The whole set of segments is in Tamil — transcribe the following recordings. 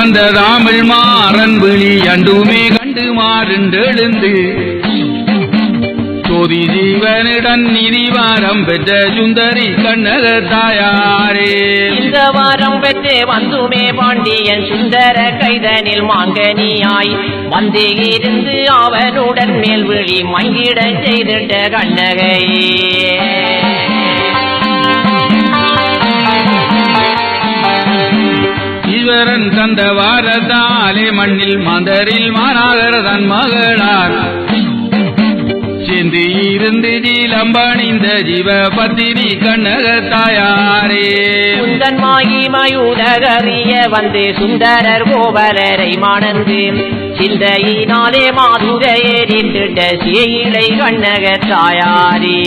வந்த தாமிழ் மாறன் விழி அண்டுமே கண்டு மாறுண்டெழுந்து. சோதி ஜீவனுடன் நிதி வாரம் பெற்ற சுந்தரி கண்ணக தாயாரே. இந்த வாரம் பெற்று வந்துமே பாண்டியன் சுந்தர கைதனில் மாங்கனியாய். வந்து இருந்து அவனுடன் மேல் விழி மங்கிட செய்திட்ட கண்ணகையே ஈஸ்வரன் தந்த வாரத்தாலே மண்ணில் மந்தரில் மாநாகர தன் மகளார் சிந்தி இருந்து ஜீலம்பணிந்த ஜீவ பத்தினி கண்ணக தாயாரே. குந்தன் மாயி மயூரகறிய வந்து சுந்தரர் கோவலரை மணந்து. சிந்தையினாலே மாதுரையேறிட்ட சீலை கண்ணக தாயாரே.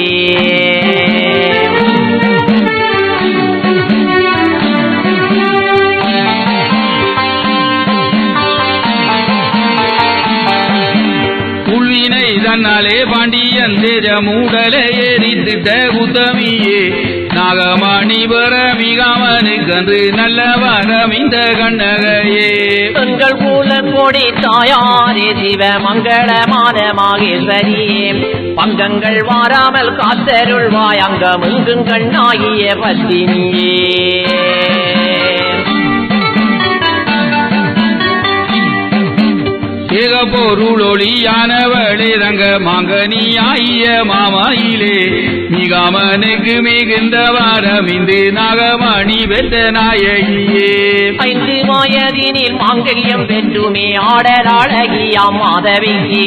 கண்ணாலே பாண்டியன் தேஜ மூடல எரித்திட்ட உத்தமியே. நாகமணி வர மிகாமனுக்கன்று நல்ல வரம் இந்த கண்ணகையே. தங்கள் கூல கொடி தாயாரே சிவ மங்களமான மாகேஸ்வரியே பங்கங்கள் வாராமல் காத்தருள்வாய் அங்கமுங்கும் கண்ணாகிய பத்தினியே. ஏக பொருளொளியானவளே தங்க மாங்கனி ஆகிய மாமாயிலே. மிகாமனுக்கு மிகுந்த வாரமிந்து நாகமணி பெற்ற நாயகியே. ஐந்து மாயதினில் மாங்கல்யம் பெற்றுமே ஆடலாழகியாம் மாதவிக்கு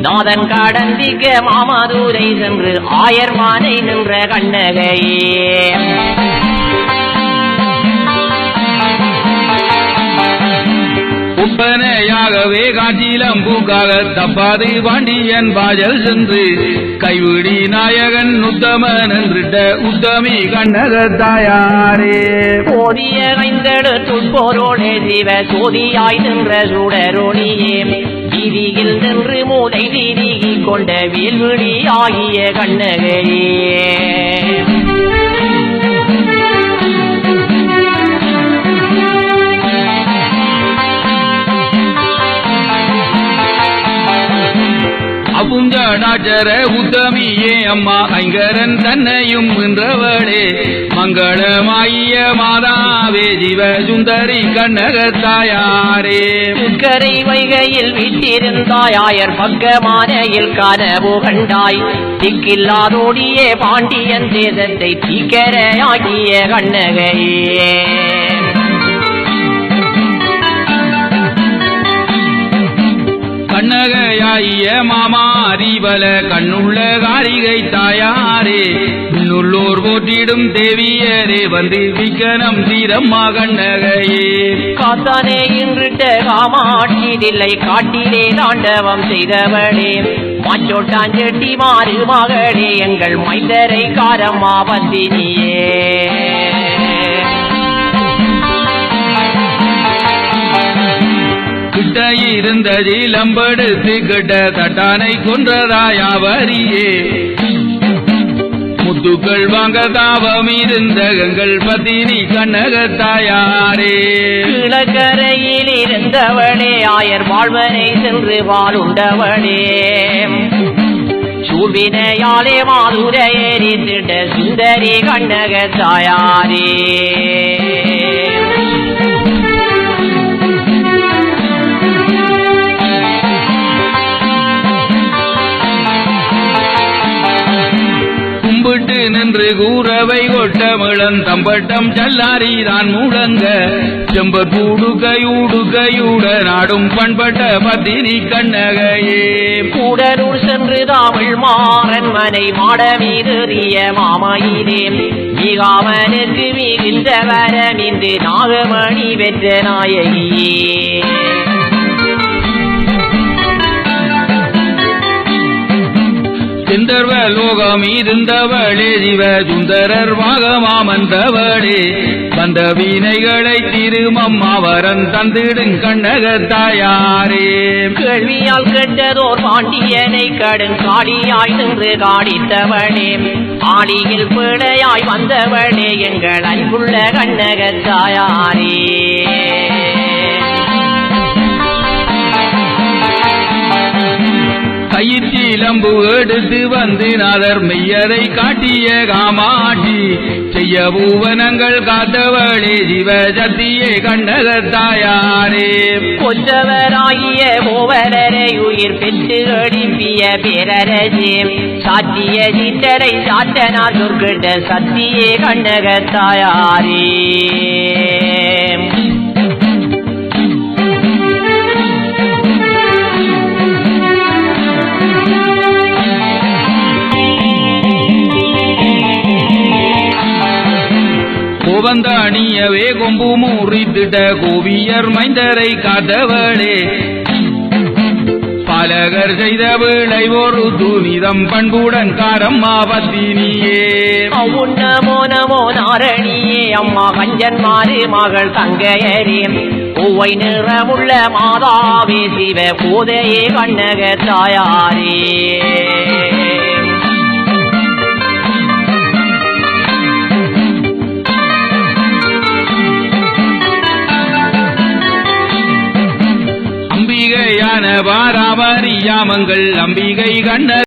நாதன் கடந்திக்க மாமதுரை சென்று ஆயர்மானை நின்ற கண்ணகையே. ஒப்பனையாகவே காட்சியிலம் பூக்காக தப்பாது பாண்டியன் பாஜல் சென்று கைவிடி நாயகன் உத்தமன் என்றிட்ட உத்தமி கண்ணக தாயாரே. போதிய ஐந்தெழு சிவ சோதியாய் நின்ற சுடரொளியே வீதியில் நின்று மூதை வீதியில் கொண்ட வீழ்விழி ஆகிய கண்ணகையே அப்புஞ்சடாச்சர உத்தமியே அம்மா. ஐங்கரன் தன்னையும் வென்றவளே மங்களமாயிய மாதாவே ஜீவ சுந்தரி கண்ணக தாயாரே. கரை வைகையில் விட்டிருந்தாயாயர் பக்கமானையில் கனவு கண்டாய். திக்கில்லாதோடியே பாண்டியன் தேசத்தை தீக்கரையாகிய கண்ணகையே. கண்ணகையாய மாமா அறிவல கண்ணுள்ள காரிகை தாயாரே உள்ளோர் போற்றிடும் தேவியரே வந்து விக்கனம் தீரம்மா கண்ணகையே காத்தானே இன்றுட்ட காமாட்சிதில்லை காட்டிலே தாண்டவம் செய்தவளே. மாச்சோட்டாஞ்செட்டி மாறு மகளே எங்கள் மைந்தரை காரம்மா பந்தினியே கிட்ட இருந்த ஜீலம்படுத்து கிட்ட தட்டானை கொன்றதாயாவரியே முத்துக்கள் வாங்க தாபம் இருந்த கங்கள் பத்தினி கண்ணகத்தாயாரே. கிழக்கரையில் இருந்தவனே ஆயர் வாழ்வனை சென்று வாழுண்டவளே சூழ்வினையாலே மாதுரையேறித்திட்ட சுந்தரி கண்ணகத்தாயாரே. என்று கூறவை கொட்டமிழன் தம்பட்டம் சல்லாரி தான் முழங்க. செம்பர் கூடுகையூடுகையூட நாடும் பண்பட்ட பத்தினி கண்ணகையே. கூடலூர் சென்று தமிழ் மாறன் மனை மாடமீறிய மாமையிலே மிகாமனுக்கு மிகுந்த வரமின்று நாகமணி பெற்ற நாயகியே. சிந்தர்வ லோகம் இருந்தவளே சிவ சுந்தரர் வாகமாமந்தவளே. வந்த வீணைகளை திருமம் அவரன் தந்திடும் கண்ணக தாயாரே. கேள்வியால் கெட்டதோர் பாண்டியனை கடும் காடியாய் நின்று காடித்தவனே ஆடியில் பிழையாய் வந்தவனே எங்கள் அன்புள்ள கண்ணக தாயாரே. வில்லிலம்பு எடுத்து வந்து நாதர் மெய்யரை காட்டிய காமாட்டி செய்ய பூவனங்கள் காத்தவளே சிவசக்தியே கண்டகத்தாயாரே கொல்லவராகிய மூவரரை உயிர் பெற்று எழுப்பிய பேரரசே. சாத்திய சித்தரை சாத்தனார் சொற்கிட்ட சத்தியே கண்ணகத்தாயாரே கோவந்த கொம்பு முறித்திட கோவியர் மைந்தரை காத்தவளே. பாலகர் செய்த விளை ஒரு துனிதம் பண்புடன் காரம் பத்தினியே அவுன் நமோ நமோ நாரணியே அம்மா கஞ்சன்மாறு மகள் தங்கையரே. பூவை நிறமுள்ள மாதாவே சிவ பூதையே கண்ணக தாயாரே. பாராமரியாமங்கள் அம்பிகை கண்ண